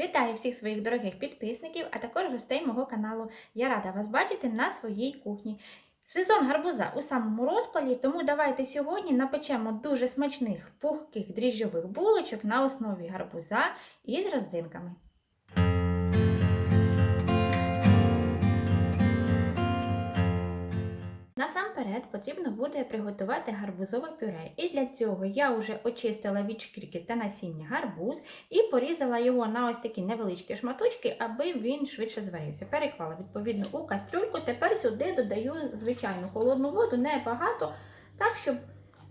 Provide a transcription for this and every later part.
Вітаю всіх своїх дорогих підписників, а також гостей мого каналу. Я рада вас бачити на своїй кухні. Сезон гарбуза у самому розпалі, тому давайте сьогодні напечемо дуже смачних пухких дріжджових булочок на основі гарбуза із родзинками. Насамперед потрібно буде приготувати гарбузове пюре. І для цього я вже очистила від шкірки та насіння гарбуз і порізала його на ось такі невеличкі шматочки, аби він швидше зварився. Переклала відповідно у кастрюльку. Тепер сюди додаю звичайну холодну воду, небагато, так, щоб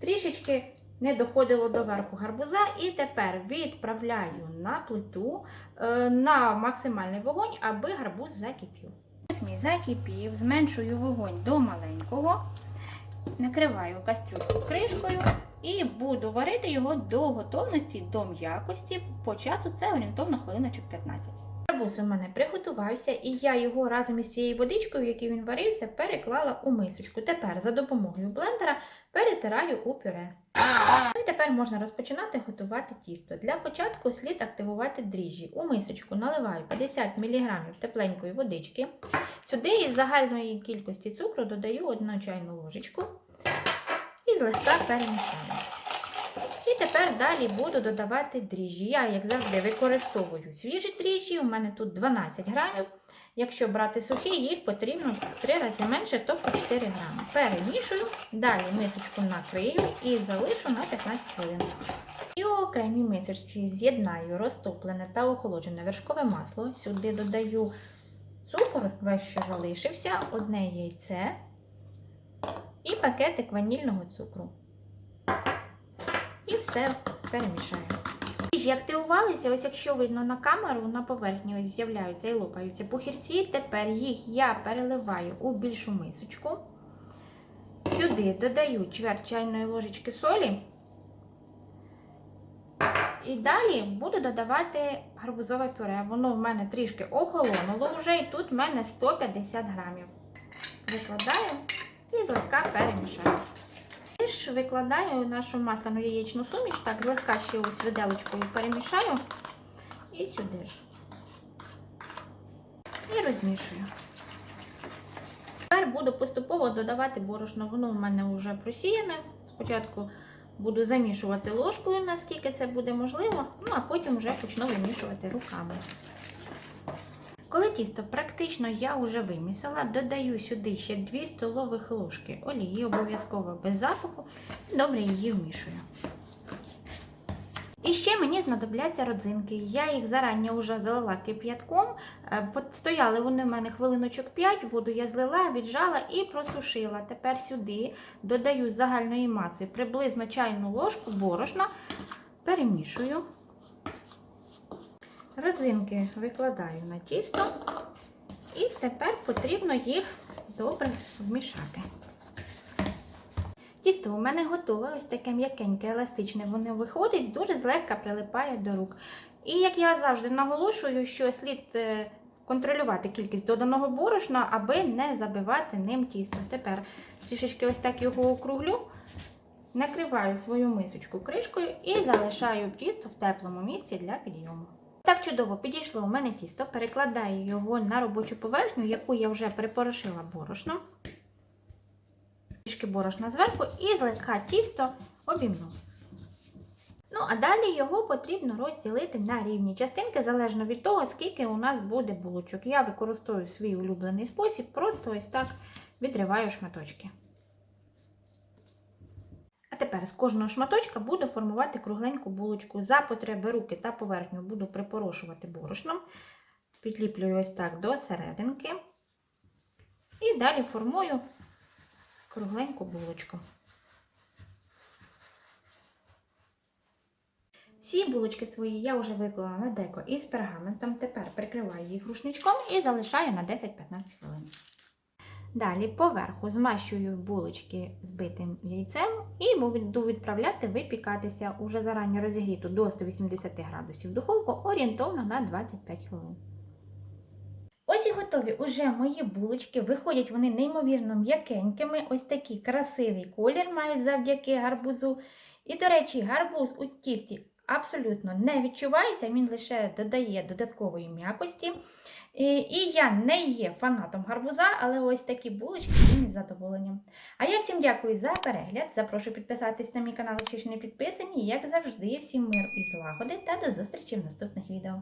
трішечки не доходило до верху гарбуза. І тепер відправляю на плиту е, на максимальний вогонь, аби гарбуз закипів. Ось закипів, зменшую вогонь до маленького, накриваю кастрюльку кришкою і буду варити його до готовності, до м'якості. По часу це орієнтовно хвилиночок 15. Гарбуз у мене приготувався, і я його разом із цією водичкою, в він варився, переклала у мисочку. Тепер за допомогою блендера перетираю у пюре. Ну І тепер можна розпочинати готувати тісто. Для початку слід активувати дріжджі. У мисочку наливаю 50 мг тепленької водички. Сюди із загальної кількості цукру додаю 1 чайну ложечку і злегка перемішаю. Тепер далі буду додавати дріжджі. Я, як завжди, використовую свіжі дріжджі. У мене тут 12 грамів. Якщо брати сухі, їх потрібно в 3 рази менше, тобто 4 грами. Перемішую, далі мисочку накрию і залишу на 15 хвилин. І у окремій мисочці з'єднаю розтоплене та охолоджене вершкове масло. Сюди додаю цукор, весь що залишився, одне яйце і пакетик ванільного цукру. І все перемішаю. Дріжджі активувалися, ось якщо видно на камеру, на поверхні ось з'являються і лопаються пухірці. Тепер їх я переливаю у більшу мисочку. Сюди додаю чверть чайної ложечки солі. І далі буду додавати гарбузове пюре. Воно в мене трішки охолонуло вже, і тут в мене 150 грамів. Викладаю і злегка перемішаю. І ж викладаю нашу масляну яєчну суміш, так злегка ще ось виделочкою перемішаю і сюди ж. І розмішую. Тепер буду поступово додавати борошно, воно в мене вже просіяне. Спочатку буду замішувати ложкою, наскільки це буде можливо, ну а потім вже почну вимішувати руками. Коли тісто практично я вже вимісила, додаю сюди ще 2 столових ложки олії, обов'язково без запаху, добре її вмішую. І ще мені знадобляться родзинки. Я їх зарані вже залила кип'ятком. Е, Стояли вони в мене хвилиночок 5, воду я злила, віджала і просушила. Тепер сюди додаю з загальної маси приблизно чайну ложку борошна, перемішую. Розинки викладаю на тісто, і тепер потрібно їх добре вмішати. Тісто у мене готове, ось таке м'якеньке, еластичне, воно виходить, дуже злегка прилипає до рук. І як я завжди наголошую, що слід е, контролювати кількість доданого борошна, аби не забивати ним тісто. Тепер трішечки ось так його округлю, накриваю свою мисочку кришкою і залишаю тісто в теплому місці для підйому. Так чудово підійшло у мене тісто, перекладаю його на робочу поверхню, яку я вже припорошила борошном. Трішки борошна зверху і злегка тісто обімну. Ну, а далі його потрібно розділити на рівні частинки, залежно від того, скільки у нас буде булочок. Я використовую свій улюблений спосіб, просто ось так відриваю шматочки. Тепер з кожного шматочка буду формувати кругленьку булочку. За потреби руки та поверхню буду припорошувати борошном. Підліплюю ось так до серединки. І далі формую кругленьку булочку. Всі булочки свої я вже виклала на деко із пергаментом. Тепер прикриваю їх рушничком і залишаю на 10-15 хвилин. Далі поверху змащую булочки збитим яйцем і буду відправляти випікатися уже зарані розігріту до 180 градусів духовку орієнтовно на 25 хвилин. Ось і готові уже мої булочки. Виходять вони неймовірно м'якенькими. Ось такий красивий колір мають завдяки гарбузу. І, до речі, гарбуз у тісті абсолютно не відчувається, він лише додає додаткової м'якості. І, я не є фанатом гарбуза, але ось такі булочки із задоволенням. А я всім дякую за перегляд. Запрошую підписатись на мій канал, якщо ще не підписані. Як завжди, всім мир і злагоди та до зустрічі в наступних відео.